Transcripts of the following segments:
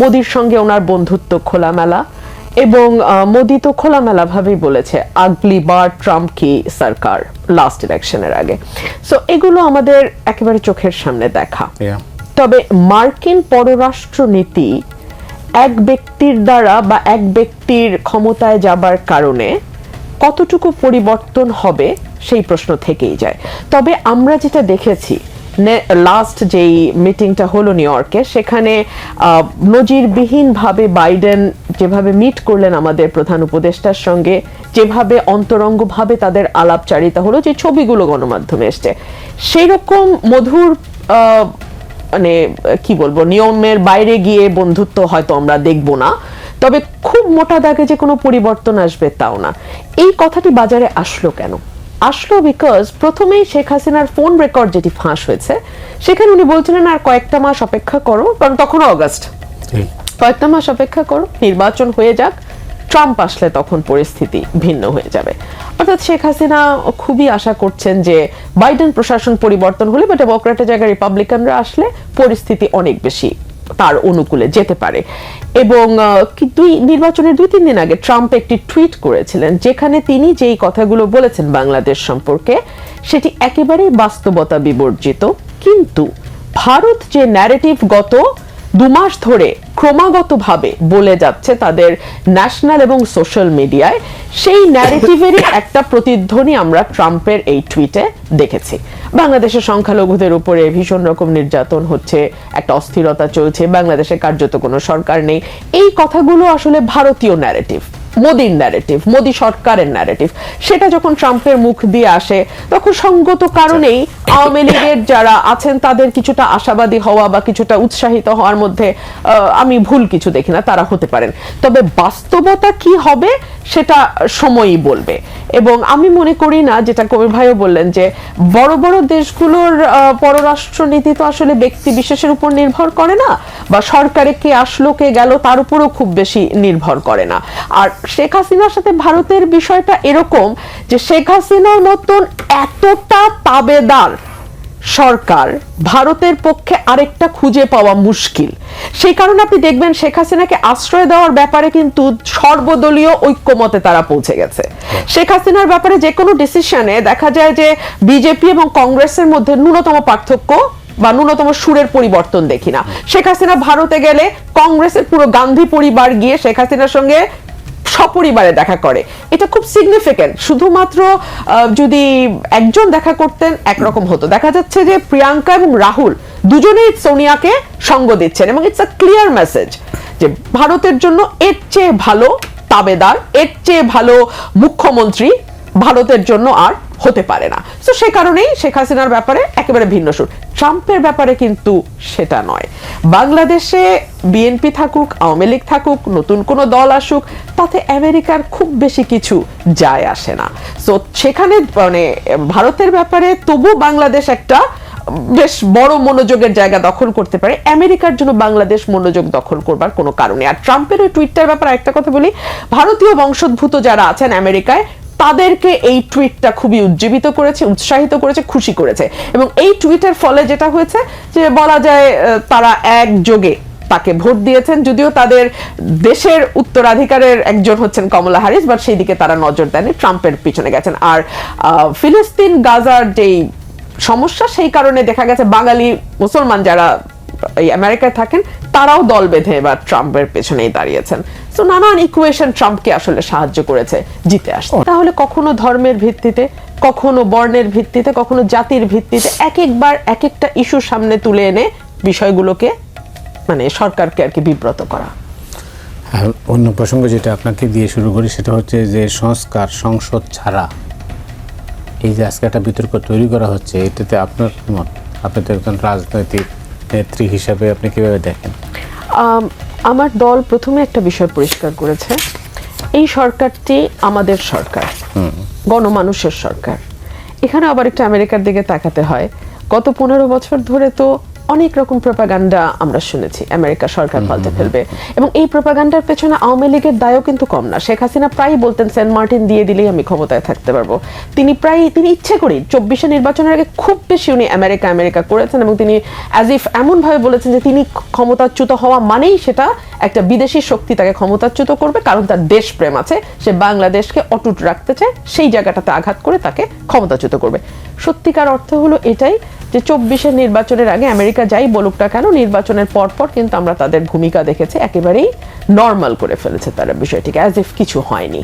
মোদির সঙ্গে ওনার বন্ধুত্ব খোলামেলা এবং মোদি তো খোলামেলা ভাবেই বলেছে আগলি বার ট্রাম্প কি সরকার? লাস্ট ইলেকশনের আগে। সো এগুলো আমাদের একেবারে চোখের সামনে দেখা। তবে মার্কিন পররাষ্ট্রনীতি এক ব্যক্তির দ্বারা বা এক ব্যক্তির ক্ষমতায় যাবার কারণে কতটুকু পরিবর্তন হবে সেই প্রশ্ন থেকেই যায়। তবে আমরা যেটা দেখেছি লাস্ট যেই মিটিংটা হলো নিউ ইয়র্কে সেখানে নজিরবিহীনভাবে বাইডেন যেভাবে মিট করলেন আমাদের প্রধান উপদেষ্টার সঙ্গে, যেভাবে অন্তরঙ্গভাবে তাদের আলাপচারিতা হলো, যে ছবিগুলো গণমাধ্যমে এসছে সেই রকম মধুর মানে কি বলব, নিয়মের বাইরে গিয়ে বন্ধুত্ব হয়তো আমরা দেখব না, তবে খুব মোটা দাগে যে কোনো পরিবর্তন আসবে তাও না। এই কথাটি বাজারে আসলো কেন? আসলো বিকজ প্রথমেই শেখ হাসিনার ফোন রেকর্ড যেটি ফাঁস হয়েছে সেখানে উনি বলছিলেন আর কয়েকটা মাস অপেক্ষা করো। কারণ তখনও অগাস্ট কয়েকটা মাস অপেক্ষা করো নির্বাচন হয়ে যাক। ট্রাম্প আসলে তখন পরিস্থিতি ভিন্ন হয়ে যাবে। অর্থাৎ শেখ হাসিনা খুবই আশা করছেন যে বাইডেন প্রশাসন পরিবর্তন হলে বা ডেমোক্রেটের জায়গায় রিপাবলিকানরা আসলে পরিস্থিতি অনেক বেশি তার অনুকূলে যেতে পারে। এবং দুই, নির্বাচনের দুই, তিন দিন আগে ট্রাম্প একটি টুইট করেছিলেন, যেখানে তিনি যেই কথাগুলো বলেছেন বাংলাদেশ সম্পর্কে, সেটি একেবারেই বাস্তবতা বিবর্জিত। কিন্তু ভারত যে ন্যারেটিভ গত দু মাস ধরে ক্রমাগতভাবে বলে যাচ্ছে তাদের ন্যাশনাল এবং সোশ্যাল মিডিয়ায় সেই ন্যারেটিভেরই একটা প্রতিধ্বনি আমরা ট্রাম্পের এই টুইটে দেখেছি। বাংলাদেশের সংখ্যালঘুদের উপরে ভীষণ রকম নির্যাতন হচ্ছে, একটা অস্থিরতা চলছে, বাংলাদেশে কার্যত কোনো সরকার নেই। এই কথাগুলো আসলে ভারতীয় ন্যারেটিভ মোদির ন্যারেটিভ মোদি সরকারের ন্যারেটিভ সেটা যখন ট্রাম্পের মুখ দিয়ে আসে, তখন সঙ্গত কারণেই আওয়ামী লীগের যারা আছেন, তাদের কিছুটা আশাবাদী হওয়া বা কিছুটা উৎসাহিত হওয়ার মধ্যে আমি ভুল কিছু দেখি না, তারা হতে পারেন। তবে বাস্তবতা কি হবে, সেটা সময়ই বলবে। এবং আমি মনে করি না, যেটা কবির ভাইও বললেন যে, বড় বড় দেশগুলোর পররাষ্ট্রনীতি তো আসলে ব্যক্তি বিশেষের উপর নির্ভর করে না, বা সরকারে কে আসলো, কে গেল, তার উপরও খুব বেশি নির্ভর করে না। আর শেখ হাসিনার সাথে ভারতের বিষয়টা এরকম যে, শেখ হাসিনার মতন এতটা তাবেদার সরকার ভারতের পক্ষে আরেকটা খুঁজে পাওয়া মুশকিল। সেই কারণে আপনি দেখবেন শেখ হাসিনাকে আশ্রয় দেওয়ার ব্যাপারে কিন্তু সর্বদলীয় ঐক্যমতে তারা পৌঁছে গেছে। শেখ হাসিনার ব্যাপারে যে কোনো ডিসিশনে দেখা যায় যে বিজেপি এবং কংগ্রেসের মধ্যে ন্যূনতম পার্থক্য বা ন্যূনতম সুরের পরিবর্তন দেখি না। শেখ হাসিনা ভারতে গেলে কংগ্রেসের পুরো গান্ধী পরিবার গিয়ে শেখ হাসিনার সঙ্গে সপরিবারে দেখা করে। এটা খুব সিগনিফিক্যান্ট শুধুমাত্র যদি একজন দেখা করতেন, একরকম হতো। দেখা যাচ্ছে যে প্রিয়াঙ্কা এবং রাহুল দুজনেই সোনিয়াকে সঙ্গ দিচ্ছেন এবং ইটস আ ক্লিয়ার মেসেজ যে ভারতের জন্য এর চেয়ে ভালো তাবেদার, এর চেয়ে ভালো মুখ্যমন্ত্রী ভারতের জন্য আর হতে পারে না। তো সে কারণেই শেখ হাসিনার ব্যাপারে একেবারে ভিন্ন সুর। ট্রাম্পের ব্যাপারে কিন্তু সেটা নয়। বাংলাদেশে বিএনপি থাকুক, আওয়ামী লীগ থাকুক, নতুন কোনো দল আসুক, তাতে আমেরিকার খুব বেশি কিছু যায় আসে না। তো সেখানে মানে ভারতের ব্যাপারে তবু বাংলাদেশ একটা বেশ বড় মনোযোগের জায়গা দখল করতে পারে। আমেরিকার জন্য বাংলাদেশ মনোযোগ দখল করবার কোনো কারণে। আর ট্রাম্পের ওই টুইটটার ব্যাপারে একটা কথা বলি। ভারতীয় বংশোদ্ভূত যারা আছেন আমেরিকায় তাদেরকে এই টুইটটা খুবই উজ্জীবিত করেছে, উৎসাহিত করেছে, খুশি করেছে। এবং এই টুইটের ফলে যেটা হয়েছে যে বলা যায় তারা একযোগে তাকে ভোট দিয়েছেন। যদিও তাদের দেশের উত্তরাধিকারের একজন হচ্ছেন কমলা হ্যারিস বাট সেই দিকে তারা নজর দেননি, ট্রাম্পের পিছনে গেছেন। আর ফিলিস্তিন, গাজার যেই সমস্যা, সেই কারণে দেখা গেছে বাঙালি মুসলমান যারা এই আমেরিকায় থাকেন, তারাও দল বেঁধে এবার ট্রাম্পের পেছনেই দাঁড়িয়েছেন। তো নানান ইকুয়েশন ট্রাম্পকে আসলে সাহায্য করেছে জিতে আসতে তাহলে কখনো ধর্মের ভিত্তিতে কখনো বর্ণের ভিত্তিতে কখনো জাতির ভিত্তিতে এক একবার এক একটা ইস্যু সামনে তুলে এনে বিষয়গুলোকে মানে সরকারকে আর কি বিব্রত করা। আর অন্য প্রসঙ্গ যেটা আপনাকে দিয়ে শুরু করি সেটা হচ্ছে যে সংস্কার সংসদ ছাড়া এই যে আজকে একটা বিতর্ক তৈরি করা হচ্ছে এটাতে আপনার মত? আপনি তো একজন রাজনৈতিক নেত্রী হিসাবে আপনি কীভাবে দেখেন? আমার দল প্রথমে একটা বিষয় পরিষ্কার করেছে। এই সরকারটি আমাদের সরকার। গণমানুষের সরকার। এখানে আবার একটা আমেরিকার দিকে তাকাতে হয়। গত পনেরো বছর ধরে তো অনেক রকম প্রপাগান্ডা আমরা শুনেছি আমেরিকা সরকার পাল্টে ফেলবে। এবং এই প্রপাগান্ডার পেছনে আওয়ামী লীগের দায়ও কিন্তু কম না। শেখ হাসিনা প্রায়ই বলতেন সেন্ট মার্টিন দিয়ে দিলেই আমি ক্ষমতায় থাকতে পারব। তিনি প্রায় তিনি ইচ্ছে করি চব্বিশে নির্বাচনের আগে খুব বেশি উনি আমেরিকা আমেরিকা করেছেন এবং তিনি অ্যাজ ইফ এমনভাবে বলেছেন যে তিনি ক্ষমতাচ্যুত হওয়া মানেই সেটা একটা বিদেশি শক্তি তাকে ক্ষমতাচ্যুত করবে কারণ তার দেশপ্রেম আছে সে বাংলাদেশকে অটুট রাখতে চায় সেই জায়গাটাতে আঘাত করে তাকে ক্ষমতাচ্যুত করবে। সত্যিকার অর্থ হলো এটাই যে চব্বিশের নির্বাচনের আগে আমেরিকা যাই বলুক না কেন নির্বাচনের পরপর কিন্তু আমরা তাদের ভূমিকা দেখেছি একেবারেই নর্মাল করে ফেলেছে তারা বিষয়টিকে অ্যাজ ইফ কিছু হয়নি।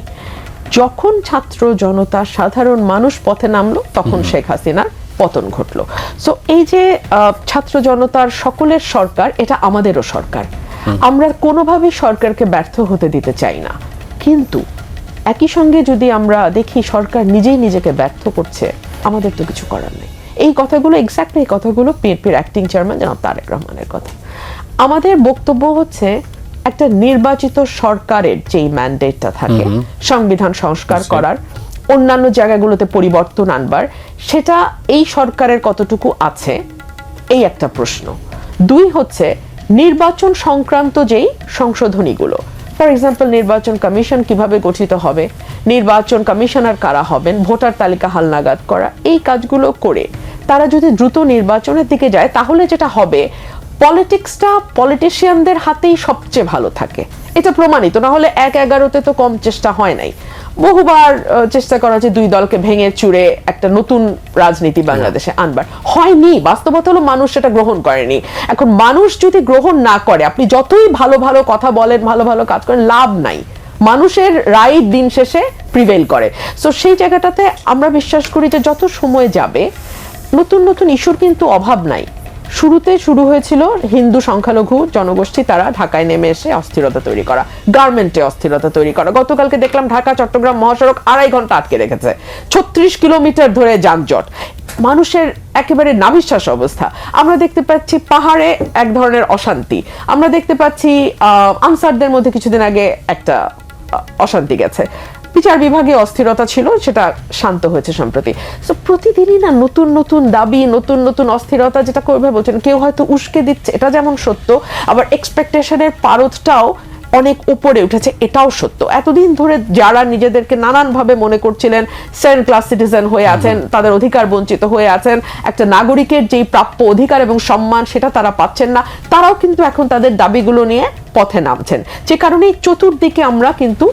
যখন ছাত্র জনতা সাধারণ মানুষ পথে নামলো তখন শেখ হাসিনার পতন ঘটলো। সো এই যে ছাত্র জনতার সকলের সরকার এটা আমাদেরও সরকার। আমরা কোনোভাবেই সরকারকে ব্যর্থ হতে দিতে চাই না। কিন্তু একই সঙ্গে যদি আমরা দেখি সরকার নিজেই নিজেকে ব্যর্থ করছে আমাদের তো কিছু করার নেই। এই কথাগুলো এক্স্যাক্টলি এই কথাগুলো পিএনপির অ্যাক্টিং চেয়ারম্যান জনাব তারেক রহমানের কথা। আমাদের বক্তব্য হচ্ছে একটা নির্বাচিত সরকারের যেই ম্যান্ডেটটা থাকে সংবিধান সংস্কার করার অন্যান্য জায়গাগুলোতে পরিবর্তন আনবার সেটা এই সরকারের কতটুকু আছে? এই একটা প্রশ্ন। দুই হচ্ছে নির্বাচন সংক্রান্ত যেই সংশোধনীগুলো। ফর এক্সাম্পল নির্বাচন কমিশন কীভাবে গঠিত হবে? নির্বাচন কমিশনার কারা হবেন? ভোটার তালিকা হালনাগাদ করা এই কাজগুলো করে তারা যদি দ্রুত নির্বাচনের দিকে যায়, তাহলে যেটা হবে, পলিটিক্সটা পলিটিশিয়ানদের হাতেই সবচেয়ে ভালো থাকে। এটা প্রমাণিত, না হলে এক এগারোতে তো কম চেষ্টা হয় নাই। বহুবার চেষ্টা করা হচ্ছে দুই দলকে ভেঙে চুরে একটা নতুন রাজনীতি বাংলাদেশে আনবার। হয়নি, বাস্তবতা হলো মানুষ সেটা গ্রহণ করেনি। এখন মানুষ যদি গ্রহণ না করে, আপনি যতই ভালো ভালো কথা বলেন, ভালো ভালো কাজ করেন, লাভ নাই। মানুষের রায় দিন শেষে প্রিভেল করে। সো সেই জায়গাটাতে আমরা বিশ্বাস করি যে যত সময় যাবে নতুন নতুন ইস্যুর কিন্তু অভাব নাই। শুরুতে শুরু হয়েছিল হিন্দু সংখ্যালঘু জনগোষ্ঠী তারা ঢাকায় নেমে এসে অস্থিরতা তৈরি করা, গার্মেন্টে অস্থিরতা তৈরি করা। গতকালকে দেখলাম ঢাকা, চট্টগ্রাম মহাসড়ক আড়াই ঘণ্টা আটকে রেখেছে। ছত্রিশ কিলোমিটার ধরে যানজট। মানুষের একেবারে নাবিশ্বাস অবস্থা। আমরা দেখতে পাচ্ছি পাহাড়ে এক ধরনের অশান্তি। আমরা দেখতে পাচ্ছি আনসারদের মধ্যে কিছুদিন আগে একটা অশান্তি গেছে। বিচার বিভাগে অস্থিরতা ছিল, সেটা শান্ত হয়েছে সম্প্রতি। তো প্রতিদিনই না নতুন নতুন দাবি, নতুন নতুন অস্থিরতা যেটা করবে বলছেন, কেউ হয়তো উস্কে দিচ্ছে, এটা যেমন সত্য, আবার এক্সপেকটেশনের পারদটাও অনেক উপরে উঠেছে, এটাও সত্য। এতদিন ধরে যারা নিজেদেরকে নানানভাবে মনে করছিলেন সেকেন্ড ক্লাস সিটিজেন হয়ে আছেন, তাদের অধিকার বঞ্চিত হয়ে আছেন, একটা নাগরিকের যেই প্রাপ্য অধিকার এবং সম্মান, সেটা তারা পাচ্ছেন না, তারাও কিন্তু এখন তাদের দাবিগুলো নিয়ে পথে নামছেন। যে কারণে চতুর্দিকে আমরা কিন্তু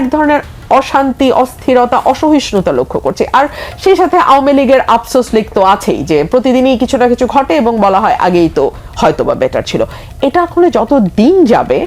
এক ধরনের অশান্তি, অস্থিরতা, অসহিষ্ণুতা লক্ষ্য করছি। আর সেই সাথে আওয়ামী লীগের আফসোস লিখতো আছেই যে প্রতিদিনই কিছু না কিছু ঘটে এবং বলা হয় আগেই তো হয়তো বা বেটার ছিল। এটা আসলে যত দিন যাবে,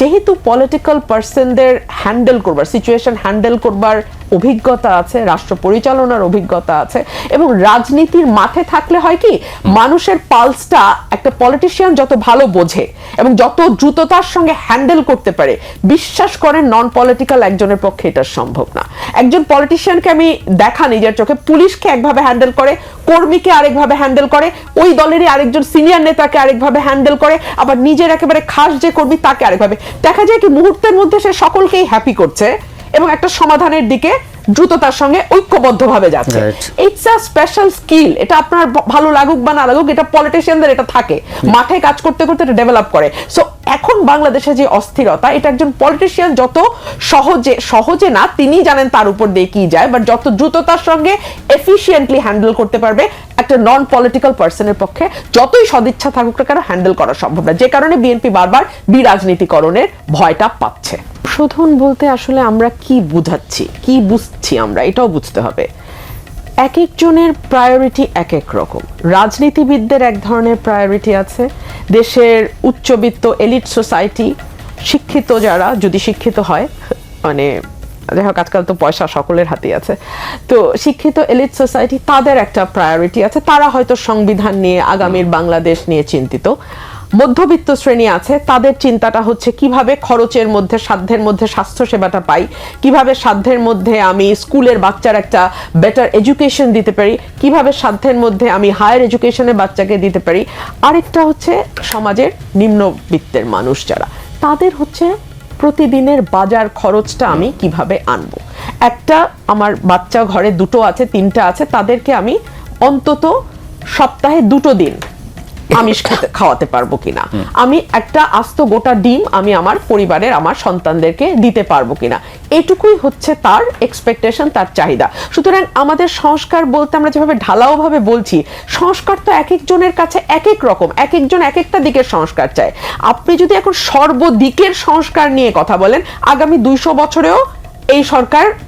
যেহেতু পলিটিক্যাল পার্সনদের হ্যান্ডেল করবার সিচুয়েশন হ্যান্ডেল করবার অভিজ্ঞতা আছে, রাষ্ট্র পরিচালনার অভিজ্ঞতা আছে এবং রাজনীতির মাঠে থাকলে হয় কি, মানুষের পালসটা একটা পলিটিশিয়ান যত ভালো বোঝে এবং যত দ্রুততার সঙ্গে হ্যান্ডেল করতে পারে, বিশ্বাস করেন নন পলিটিক্যাল একজনের পক্ষে এটা সম্ভব না। একজন পলিটিশিয়ানকে আমি দেখা নিজের চোখে, পুলিশকে একভাবে হ্যান্ডেল করে, কর্মীকে আরেকভাবে হ্যান্ডেল করে, ওই দলেরই আরেকজন সিনিয়র নেতাকে আরেকভাবে হ্যান্ডেল করে, আবার নিজের একেবারে খাস যে কর্মী তাকে আরেকভাবে। দেখা যায় কি, মুহূর্তের মধ্যে সে সকলকেই হ্যাপি করছে এবং একটা সমাধানের দিকে দ্রুততার সঙ্গে ঐক্যবদ্ধভাবে যাচ্ছে। ইটস আ স্পেশাল স্কিল এটা আপনার ভালো লাগুক বা না লাগুক এটা পলিটিশিয়ানদের এটা থাকে। মাঠে কাজ করতে করতে এটা ডেভেলপ করে। সো এখন বাংলাদেশে যে অস্থিরতা এটা একজন পলিটিশিয়ান যত সহজে সহজে না তিনি জানেন তার উপর দিয়ে কি যায় বাট যত দ্রুততার সঙ্গে এফিশিয়েন্টলি হ্যান্ডেল করতে পারবে একটা নন পলিটিক্যাল পার্সনের পক্ষে যতই সদিচ্ছা থাকুক না কেন হ্যান্ডেল করা সম্ভব না। যে কারণে বিএনপি বারবার বিরাজনীতিকরণের ভয়টা পাচ্ছে। শোধন বলতে আসলে আমরা কি বুঝাচ্ছি, কি বুঝছি আমরা, এটাও বুঝতে হবে। এক একজনের প্রায়োরিটি এক এক রকম। রাজনীতিবিদদের এক ধরনের প্রায়োরিটি আছে। দেশের উচ্চবিত্ত এলিট সোসাইটি শিক্ষিত যারা, যদি শিক্ষিত হয় মানে যাই হোক আজকাল তো পয়সা সকলের হাতেই আছে। তো শিক্ষিত এলিট সোসাইটি তাদের একটা প্রায়োরিটি আছে। তারা হয়তো সংবিধান নিয়ে, আগামীর বাংলাদেশ নিয়ে চিন্তিত। মধ্যবিত্ত শ্রেণি আছে। তাদের চিন্তাটা হচ্ছে কীভাবে খরচের মধ্যে, সাধ্যের মধ্যে স্বাস্থ্য সেবাটা পাই, কীভাবে সাধ্যের মধ্যে আমি স্কুলের বাচ্চার একটা বেটার এডুকেশন দিতে পারি, কীভাবে সাধ্যের মধ্যে আমি হায়ার এডুকেশনের বাচ্চাকে দিতে পারি। আরেকটা হচ্ছে সমাজের নিম্নবিত্তের মানুষ যারা, তাদের হচ্ছে প্রতিদিনের বাজার খরচটা আমি কীভাবে আনব? একটা, আমার বাচ্চা ঘরে দুটো আছে, তিনটা আছে, তাদেরকে আমি অন্তত সপ্তাহে দুটো দিন আমিষ খেতে খাওয়াতে পারব কিনা। আমি একটা আস্ত গোটা ডিম আমি আমার পরিবারের, আমার সন্তানদেরকে দিতে পারব কিনা। এটুকুই হচ্ছে তার এক্সপেকটেশন তার চাহিদা। সুতরাং আমাদের সংস্কার বলতে আমরা যেভাবে ঢালাও ভাবে বলছি, সংস্কার তো এক একজনের কাছে এক এক রকম, এক একজন এক একটা দিকের সংস্কার চায়। আপনি যদি এখন সর্বদিকের সংস্কার নিয়ে কথা বলেন, আগামী দুইশো বছরেও এই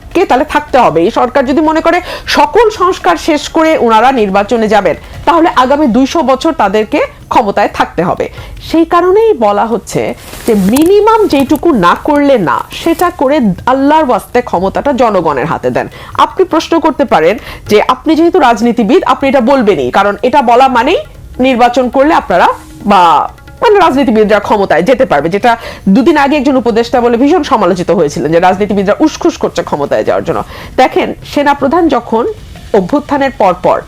সরকারকে তাহলে থাকতে হবে? এই সরকার যদি মনে করে সকল সংস্কার শেষ করে ওনারা নির্বাচনে যাবেন, তাহলে আগামী দুইশো বছর তাদেরকে ক্ষমতায় থাকতে হবে। সেই কারণেই বলা হচ্ছে যে মিনিমাম যেটুকু না করলে না, সেটা করে আল্লাহর ওয়াস্তে ক্ষমতাটা জনগণের হাতে দেন। আপনি প্রশ্ন করতে পারেন যে আপনি যেহেতু রাজনীতিবিদ, আপনি এটা বলবেনই, কারণ এটা বলা মানেই নির্বাচন করলে আপনারা বা মানে রাজনীতিবিদরা ক্ষমতায় যেতে পারবে যেটা দুদিন আগে একজন উপদেষ্টা বলে ভীষণ সমালোচিত হয়েছিলেন যে রাজনীতিবিদরা উসখুস করছে ক্ষমতায় যাওয়ার জন্য। দেখেন সেনাপ্রধান যখন অভ্যুত্থানের পর পর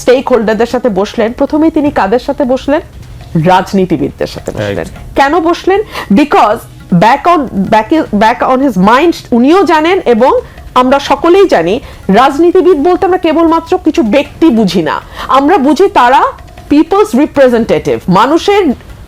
স্টেক হোল্ডারদের সাথে বসলেন প্রথমেই তিনি কাদের সাথে বসলেন? রাজনীতিবিদদের সাথে বসলেন। কেন বসলেন? Because back on back back on his mind উনিও জানেন এবং আমরা সকলেই জানি রাজনীতিবিদ বলতে আমরা কেবলমাত্র কিছু ব্যক্তি বুঝি না। আমরা বুঝি তারা পিপলস রিপ্রেজেন্টেটিভ মানুষের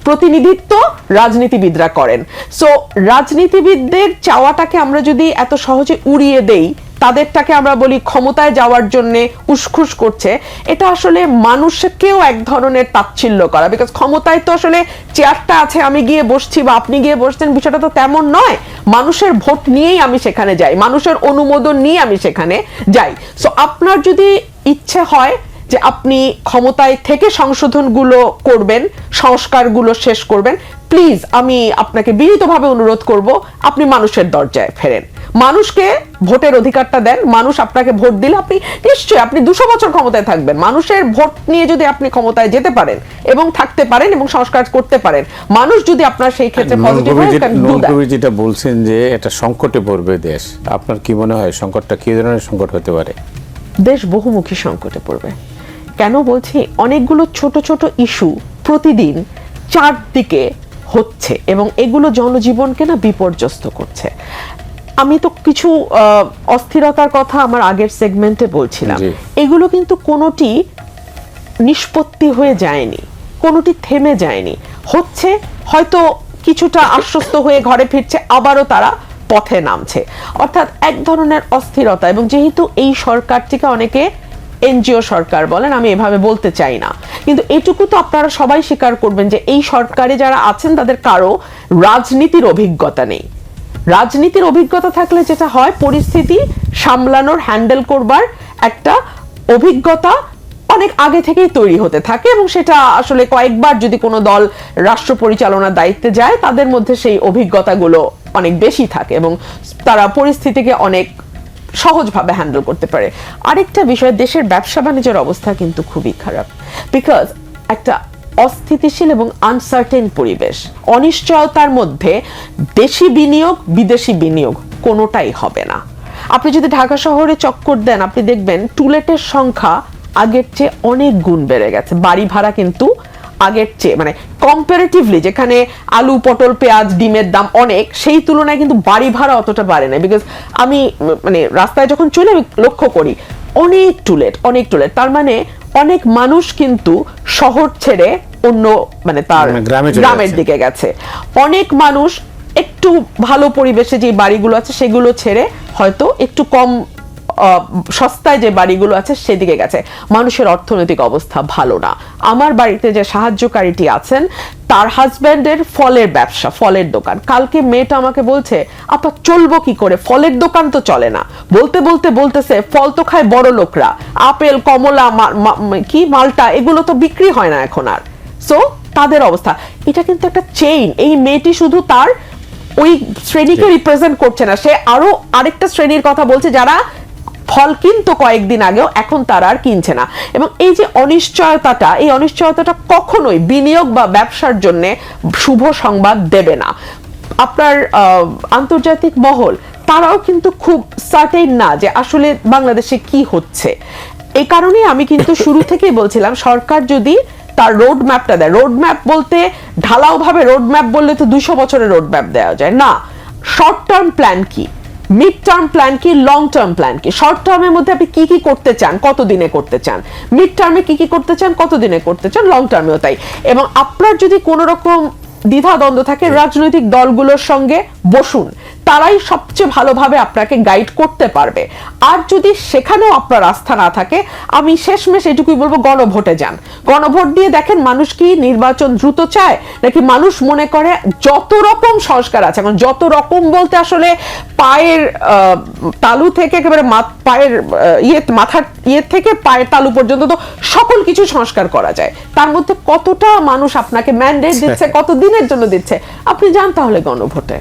প্রতিনিধিত্ব রাজনীতিবিদরা করেন। সো রাজনীতিবিদদের চাওয়াটাকে আমরা যদি এত সহজে উড়িয়ে দেই, তাদেরটাকে আমরা বলি ক্ষমতায় যাওয়ার জন্য উসখুস করছে, এটা আসলে মানুষকেও এক ধরনের তাচ্ছিল্য করা। বিকজ ক্ষমতায় তো আসলে চেয়ারটা আছে, আমি গিয়ে বসছি বা আপনি গিয়ে বসছেন, বিষয়টা তো তেমন নয়। মানুষের ভোট নিয়েই আমি সেখানে যাই, মানুষের অনুমোদন নিয়ে আমি সেখানে যাই। সো আপনার যদি ইচ্ছে হয় যে আপনি ক্ষমতায় থেকে সংশোধনগুলো করবেন সংস্কারগুলো শেষ করবেন। প্লিজ আমি আপনাকে বিনীতভাবে অনুরোধ করব আপনি মানুষের দরজায় ফেরেন। মানুষকে ভোটের অধিকারটা দেন মানুষ আপনাকে ভোট দিলে আপনি নিশ্চয়ই আপনি দুশো বছর ক্ষমতায় থাকবেন। মানুষের ভোট নিয়ে যদি আপনি ক্ষমতায় যেতে পারেন এবং থাকতে পারেন এবং সংস্কার করতে পারেন মানুষ যদি আপনার সেই ক্ষেত্রে পজিটিভ যেটা বলছেন যে এটা সংকটে পড়বে দেশ। আপনার কি মনে হয়? সংকটটা কি ধরনের সংকট হতে পারে? দেশ বহুমুখী সংকটে পড়বে। কেন বলছি? অনেকগুলো ছোট ছোট ইস্যু প্রতিদিন চারদিকে হচ্ছে এবং এগুলো জনজীবনকে না বিপর্যস্ত করছে। আমি তো কিছু অস্থিরতার কথা আমার আগের সেগমেন্টে বলছিলাম। এগুলো কিন্তু কোনোটি নিষ্পত্তি হয়ে যায়নি কোনোটি থেমে যায়নি। হচ্ছে হয়তো কিছুটা আশ্বস্ত হয়ে ঘরে ফিরছে আবারও তারা পথে নামছে। অর্থাৎ এক ধরনের অস্থিরতা এবং যেহেতু এই সরকারটিকে অনেকে এনজিও সরকার বলেন, আমি এভাবে বলতে চাই না। কিন্তু এটুকু তো আপনারা সবাই স্বীকার করবেন যে এই সরকারে যারা আছেন, তাদের কারও রাজনীতির অভিজ্ঞতা নেই। রাজনীতির অভিজ্ঞতা থাকলে যেটা হয়, পরিস্থিতি সামলানোর হ্যান্ডেল করবার একটা অভিজ্ঞতা অনেক আগে থেকেই তৈরি হতে থাকে এবং সেটা আসলে কয়েকবার যদি কোনো দল রাষ্ট্র পরিচালনার দায়িত্বে যায়, তাদের মধ্যে সেই অভিজ্ঞতাগুলো অনেক বেশি থাকে এবং তারা পরিস্থিতিকে অনেক সহজভাবে হ্যান্ডেল করতে পারে। আরেকটা বিষয়, দেশের ব্যবসা বাণিজ্যের অবস্থা কিন্তু খুবই খারাপ। বিকজ একটা অস্থিতিশীল এবং আনসার্টেন পরিবেশ, অনিশ্চয়তার মধ্যে দেশি বিনিয়োগ, বিদেশি বিনিয়োগ কোনোটাই হবে না। আপনি যদি ঢাকা শহরে চক্কর দেন, আপনি দেখবেন টুলেটের সংখ্যা আগের চেয়ে অনেক গুণ বেড়ে গেছে। বাড়ি ভাড়া কিন্তু আগের চেয়ে মানে কম্পারেটিভলি যেখানে আলু পটল পেঁয়াজ ডিমের দাম অনেক সেই তুলনায় কিন্তু বাড়ি ভাড়া অতটা বাড়ে না। বিকজ আমি মানে রাস্তায় যখন চলে আমি লক্ষ্য করি অনেক টুলেট অনেক টুলেট তার মানে অনেক মানুষ কিন্তু শহর ছেড়ে অন্য মানে তার মানে গ্রামের দিকে গেছে। অনেক মানুষ একটু ভালো পরিবেশে যে বাড়িগুলো আছে সেগুলো ছেড়ে হয়তো একটু কম সস্তায় যে বাড়িগুলো আছে সেদিকে গেছে। মানুষের অর্থনৈতিক অবস্থা ভালো না। আমার বাড়িতে যে সাহায্যকারীটি আছেন তার হাজব্যান্ডের ফলের ব্যবসা ফলের দোকান। কালকে মেয়েটা আমাকে বলছে আপা চলবো কি করে? ফলের দোকান তো চলে না। বলতে বলতে বলতেছে ফল তো খায় বড় লোকরা। আপেল কমলা কি মালটা এগুলো তো বিক্রি হয় না এখন আর। সো তাদের অবস্থা। এটা কিন্তু একটা চেইন এই মেয়েটি শুধু তার ওই শ্রেণীকে রিপ্রেজেন্ট করছে না। সে আরও আরেকটা শ্রেণির কথা বলছে যারা ফল কিনতো কয়েকদিন আগেও এখন তারা আর কিনছে না। এবং এই যে অনিশ্চয়তাটা এই অনিশ্চয়তাটা কখনোই বিনিয়োগ বা ব্যবসার জন্য শুভ সংবাদ দেবে না। আপনার আন্তর্জাতিক মহল তারাও কিন্তু খুব সার্টেন না যে আসলে বাংলাদেশে কি হচ্ছে। এই কারণে আমি কিন্তু শুরু থেকেই বলছিলাম সরকার যদি তার রোড ম্যাপটা দেয় রোড ম্যাপ বলতে ঢালাও ভাবে রোড ম্যাপ বললে তো দুশো বছরের রোড ম্যাপ দেওয়া যায়। না শর্ট টার্ম প্ল্যান কি? মিড টার্ম প্ল্যান কি লং টার্ম প্ল্যান কি? শর্ট টার্মের মধ্যে আপনি কি কি করতে চান কত দিনে করতে চান? মিড টার্মে কি কি করতে চান কত দিনে করতে চান? লং টার্মেও তাই। এবং আপনার যদি কোনো রকম দ্বিধাদ্বন্দ্ব থাকে রাজনৈতিক দলগুলোর সঙ্গে বসুন। তারাই সবচেয়ে ভালোভাবে আপনাকে গাইড করতে পারবে। আর যদি সেখানেও আপনার আস্থা না থাকে আমি শেষমেশ এটুকুই বলব গণভোটে যান। গণভোট দিয়ে দেখেন মানুষ কি নির্বাচন দ্রুত চায় নাকি মানুষ মনে করে যত রকম সংস্কার আছে এখন যত রকম বলতে আসলে পায়ের আহ, তালু থেকে একেবারে পায়ের ইয়ে মাথার ইয়ে থেকে পায়ের তালু পর্যন্ত তো সকল কিছু সংস্কার করা যায়। তার মধ্যে কতটা মানুষ আপনাকে ম্যান্ডেট দিচ্ছে কত দিনের জন্য দিচ্ছে আপনি যান তাহলে গণভোটে।